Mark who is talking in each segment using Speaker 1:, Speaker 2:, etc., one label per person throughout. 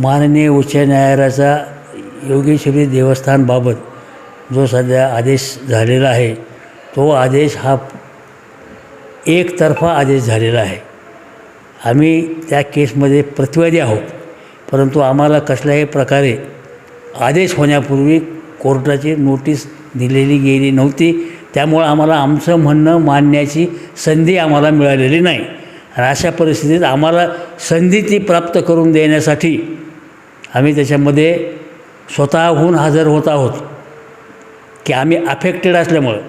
Speaker 1: माननीय उच्च न्यायालयाचा योगेश्वरी देवस्थानबाबत जो सध्या आदेश झालेला आहे तो आदेश हा एकतर्फा आदेश झालेला आहे. आम्ही त्या केसमध्ये प्रतिवादी आहोत परंतु आम्हाला कसल्याही प्रकारे आदेश होण्यापूर्वी कोर्टाची नोटीस दिलेली गेली नव्हती त्यामुळं आम्हाला आमचं म्हणणं मानण्याची संधी आम्हाला मिळालेली नाही. आणि अशा परिस्थितीत आम्हाला संधी ती प्राप्त करून देण्यासाठी आम्ही त्याच्यामध्ये स्वतःहून हजर होत आहोत की आम्ही अफेक्टेड असल्यामुळं.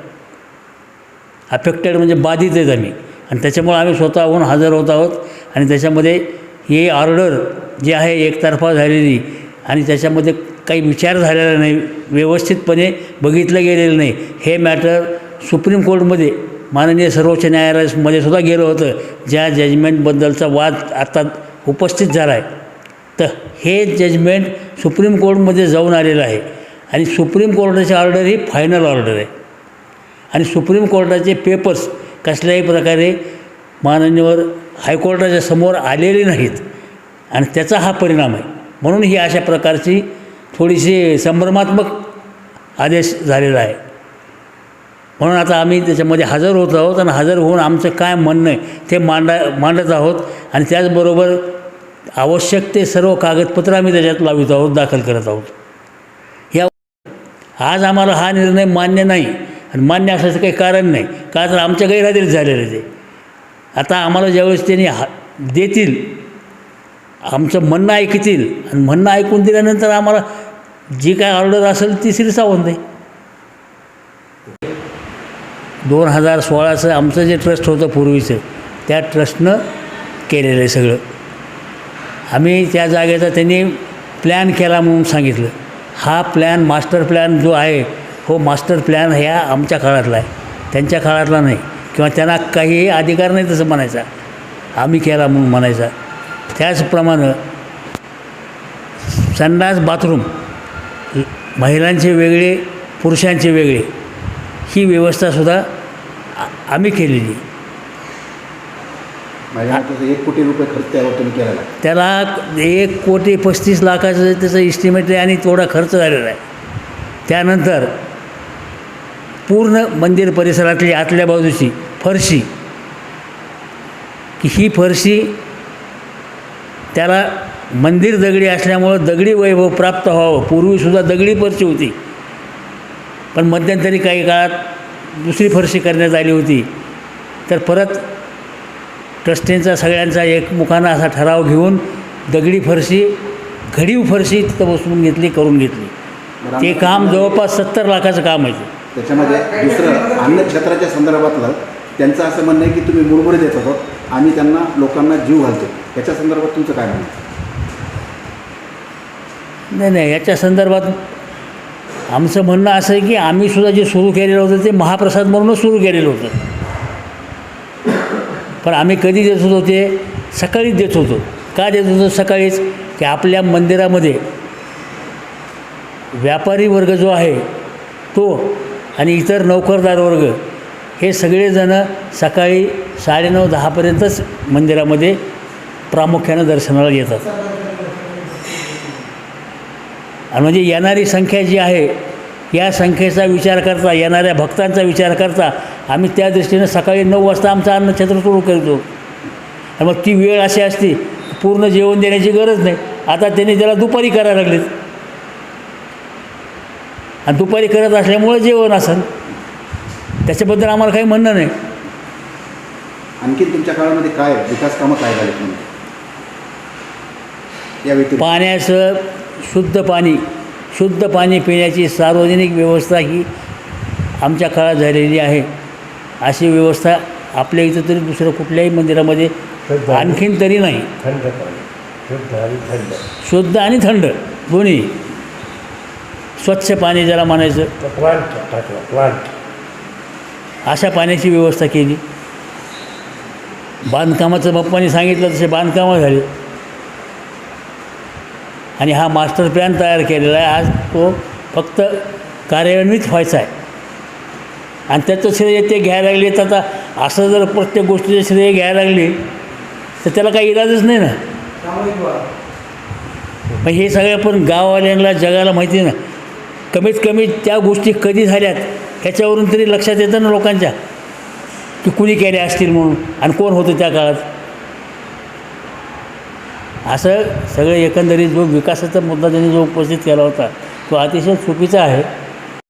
Speaker 1: अफेक्टेड म्हणजे बाधित आहेत आम्ही. आणि त्याच्यामुळं आम्ही स्वतःहून हजर होत आहोत. आणि त्याच्यामध्ये ही ऑर्डर जी आहे एकतर्फा झालेली आणि त्याच्यामध्ये काही विचार झालेला नाही व्यवस्थितपणे बघितलं गेलेलं नाही हे मॅटर सुप्रीम कोर्टमध्ये माननीय सर्वोच्च न्यायालयामध्ये सुद्धा गेलं होतं. ज्या जजमेंटबद्दलचा वाद आता उपस्थित झाला आहे तर हे जजमेंट सुप्रीम कोर्टमध्ये जाऊन आलेलं आहे. आणि सुप्रीम कोर्टाची ऑर्डर ही फायनल ऑर्डर आहे. आणि सुप्रीम कोर्टाचे पेपर्स कसल्याही प्रकारे माननीयवर हायकोर्टाच्या समोर आलेले नाहीत. आणि त्याचा हा परिणाम आहे. म्हणून ही अशा प्रकारची थोडीशी संभ्रमात्मक आदेश झालेला आहे. म्हणून आता आम्ही त्याच्यामध्ये हजर होत आहोत आणि हजर होऊन आमचं काय म्हणणं आहे ते मांडा मांडत आहोत. आणि त्याचबरोबर आवश्यक ते सर्व कागदपत्र आम्ही त्याच्यात लावित आहोत दाखल करत आहोत. या आज आम्हाला हा निर्णय मान्य नाही आणि मान्य असल्याचं काही कारण नाही. का तर आमच्या गैरहजेरीत झालेलं आहे ते. आता आम्हाला ज्यावेळेस त्यांनी हा देतील आमचं म्हणणं ऐकतील आणि म्हणणं ऐकून दिल्यानंतर आम्हाला जी काय ऑर्डर असेल ती शिरसावून दे दोन हजार सोळाचं आमचं जे ट्रस्ट होतं पूर्वीचं त्या ट्रस्टनं केलेलं आहे सगळं. आम्ही त्या जागेचा त्यांनी प्लॅन केला म्हणून सांगितलं. हा प्लॅन मास्टर प्लॅन जो आहे हो मास्टर प्लॅन ह्या आमच्या काळातला आहे. त्यांच्या काळातला नाही. किंवा त्यांना काही अधिकार नाही तसं म्हणायचा. आम्ही केला म्हणून म्हणायचा. त्याचप्रमाणे संडास बाथरूम महिलांचे वेगळे पुरुषांचे वेगळे ही व्यवस्थासुद्धा आम्ही केलेली.
Speaker 2: माझ्या एक कोटी रुपये खर्च त्यावर तुम्ही केलेला आहे.
Speaker 1: त्याला एक कोटी पस्तीस लाखाचं त्याचं इस्टिमेट आहे आणि थोडा खर्च झालेला आहे. त्यानंतर पूर्ण मंदिर परिसरातली आतल्या बाजूची फरशी की ही फरशी त्याला मंदिर दगडी असल्यामुळं दगडी वैभव प्राप्त व्हावं. पूर्वीसुद्धा दगडी फरशी होती. पण मध्यंतरी काही काळात दुसरी फरशी करण्यात आली होती. तर परत ट्रस्टींचा सगळ्यांचा एकमुखानं असा ठराव घेऊन दगडी फरशी घडीव फरशी तिथं बसवून घेतली करून घेतली ते काम जवळपास सत्तर लाखाचं काम आहे.
Speaker 2: त्याच्यामध्ये दुसरं अन्न क्षेत्राच्या संदर्भातलं त्यांचं असं म्हणणं आहे की तुम्ही मुरमुरे देत होतो आम्ही त्यांना लोकांना जीव घालतो याच्या संदर्भात तुमचं काय म्हणणं?
Speaker 1: नाही नाही याच्या संदर्भात आमचं म्हणणं असं आहे की आम्ही सुद्धा जे सुरू केलेलं होतं ते महाप्रसाद म्हणूनच सुरू केलेलं होतं पण आम्ही कधी देत होतो ते सकाळीच देत होतो. का देत होतो सकाळीच? की आपल्या मंदिरामध्ये व्यापारी वर्ग जो आहे तो आणि इतर नोकरदार वर्ग हे सगळेजणं सकाळी साडेनऊ दहापर्यंतच मंदिरामध्ये प्रामुख्यानं दर्शनाला येतात. आणि म्हणजे येणारी संख्या जी आहे या संख्येचा विचार करता येणाऱ्या भक्तांचा विचार करता आम्ही त्या दृष्टीनं सकाळी नऊ वाजता आमचं अन्नछत्र सुरू करतो. आणि मग ती वेळ अशी असते पूर्ण जेवण देण्याची गरज नाही. आता त्यांनी त्याला दुपारी करायला लागलेत. आणि दुपारी करत असल्यामुळं जेवण असेल त्याच्याबद्दल आम्हाला काही म्हणणं नाही.
Speaker 2: आणखी तुमच्या काळामध्ये काय विकास कामं काय झाले या
Speaker 1: पाण्याचं शुद्ध पाणी. शुद्ध पाणी पिण्याची सार्वजनिक व्यवस्था ही आमच्या काळात झालेली आहे. अशी व्यवस्था आपल्या इथं तरी दुसऱ्या कुठल्याही मंदिरामध्ये. आणखीन तरी नाही.
Speaker 3: थंड शुद्ध आणि थंड.
Speaker 1: शुद्ध आणि थंड दोन्ही. स्वच्छ पाणी ज्याला म्हणायचं.
Speaker 3: प्लांट टाकला प्लांट
Speaker 1: अशा पाण्याची व्यवस्था केली. बांधकामाचं बाप्पांनी सांगितलं तसे बांधकामं झाले. आणि हा मास्टर प्लॅन तयार केलेला आहे. आज तो फक्त कार्यान्वित व्हायचा आहे. आणि त्याचं श्रेय ते घ्यायला लागले. तर आता असं जर प्रत्येक गोष्टीचे श्रेय घ्यायला लागली तर त्याला काही इलाजच नाही ना? मग हे सगळं पण गाववाल्यांना जगाला माहिती ना? कमीत कमी त्या गोष्टी कधी झाल्यात ह्याच्यावरून तरी लक्षात येतं ना लोकांच्या? की कुणी केल्या असतील म्हणून? आणि कोण होतं त्या काळात? असं सगळं एकंदरीत जो विकासाचा मुद्दा त्यांनी जो उपस्थित केला होता तो अतिशय चुकीचा आहे.